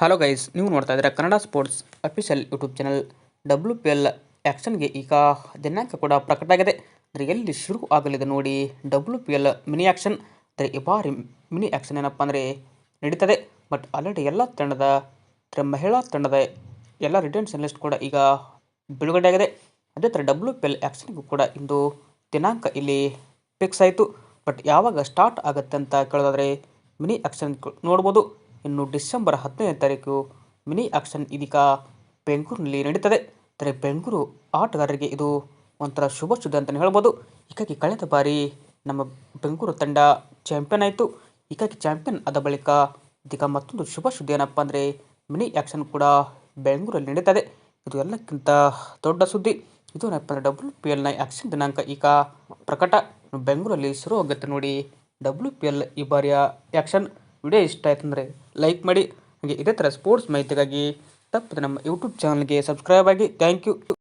Hello guys ನೀವು ನೋಡ್ತಾ ಇದ್ದೀರಾ Kannada sports official YouTube channel W P L ಆ್ಯಕ್ಷನ್ಗೆ ಈಗ ದಿನಾಂಕ ಕೂಡ ಪ್ರಕಟ ಆಗಿದೆ. ಅಂದರೆ ಎಲ್ಲಿ ಶುರು ಆಗಲಿದೆ ನೋಡಿ W P L mini action ಅಂದರೆ ಈ ಬಾರಿ ಮಿನಿ ಆ್ಯಕ್ಷನ್ ಏನಪ್ಪ ಅಂದರೆ ನಡೀತದೆ. ಬಟ್ ಆಲ್ರೆಡಿ ಎಲ್ಲ ತಂಡದ, ಅಂದರೆ ಮಹಿಳಾ ತಂಡದ ಎಲ್ಲ ರಿಟರ್ನ್ಸ್ ಲಿಸ್ಟ್ ಕೂಡ ಈಗ ಬಿಡುಗಡೆ ಆಗಿದೆ. ಅದೇ ಥರ ಡಬ್ಲ್ಯೂ ಪಿ ಎಲ್ ಆ್ಯಕ್ಷನ್ಗೂ ಕೂಡ ಇಂದು ದಿನಾಂಕ ಇಲ್ಲಿ ಫಿಕ್ಸ್ ಆಯಿತು. ಬಟ್ ಯಾವಾಗ ಸ್ಟಾರ್ಟ್ ಆಗುತ್ತೆ ಅಂತ ಕೇಳೋದಾದರೆ ಮಿನಿ ಆಕ್ಷನ್ ನೋಡ್ಬೋದು. ಇನ್ನು ಡಿಸೆಂಬರ್ ಹತ್ತನೇ ತಾರೀಕು ಮಿನಿ ಆಕ್ಷನ್ ಇದೀಗ ಬೆಂಗಳೂರಿನಲ್ಲಿ ನಡೀತದೆ. ಆದರೆ ಬೆಂಗಳೂರು ಆಟಗಾರರಿಗೆ ಇದು ಒಂಥರ ಶುಭ ಸುದ್ದಿ ಅಂತಲೇ ಹೇಳ್ಬೋದು. ಹೀಗಾಗಿ ಕಳೆದ ಬಾರಿ ನಮ್ಮ ಬೆಂಗಳೂರು ತಂಡ ಚಾಂಪಿಯನ್ ಆಯಿತು. ಹೀಗಾಗಿ ಚಾಂಪಿಯನ್ ಆದ ಬಳಿಕ ಇದೀಗ ಮತ್ತೊಂದು ಶುಭ ಸುದ್ದಿ ಏನಪ್ಪ ಅಂದರೆ ಮಿನಿ ಆ್ಯಕ್ಷನ್ ಕೂಡ ಬೆಂಗಳೂರಲ್ಲಿ ನಡೀತದೆ. ಇದು ಎಲ್ಲಕ್ಕಿಂತ ದೊಡ್ಡ ಸುದ್ದಿ. ಇದು ಏನಪ್ಪ ಅಂದರೆ ಡಬ್ಲ್ಯೂ ಪಿ ಎಲ್ನ ಆ್ಯಕ್ಷನ್ ದಿನಾಂಕ ಈಗ ಪ್ರಕಟ. ಬೆಂಗಳೂರಲ್ಲಿ ಶುರು ಆಗುತ್ತೆ ನೋಡಿ ಡಬ್ಲ್ಯೂ ಪಿ ಎಲ್ ಈ ಬಾರಿಯ ಆ್ಯಕ್ಷನ್ ವಿಡಿಯೋ ಇಷ್ಟ ಆಯ್ತು ಅಂದರೆ ಲೈಕ್ ಮಾಡಿ. ಹಾಗೆ ಇದೇ ಥರ ಸ್ಪೋರ್ಟ್ಸ್ ಮಾಹಿತಿಗಾಗಿ ತಪ್ಪದೆ ನಮ್ಮ ಯೂಟ್ಯೂಬ್ ಚಾನಲ್ಗೆ ಸಬ್ಸ್ಕ್ರೈಬ್ ಆಗಿ. Thank you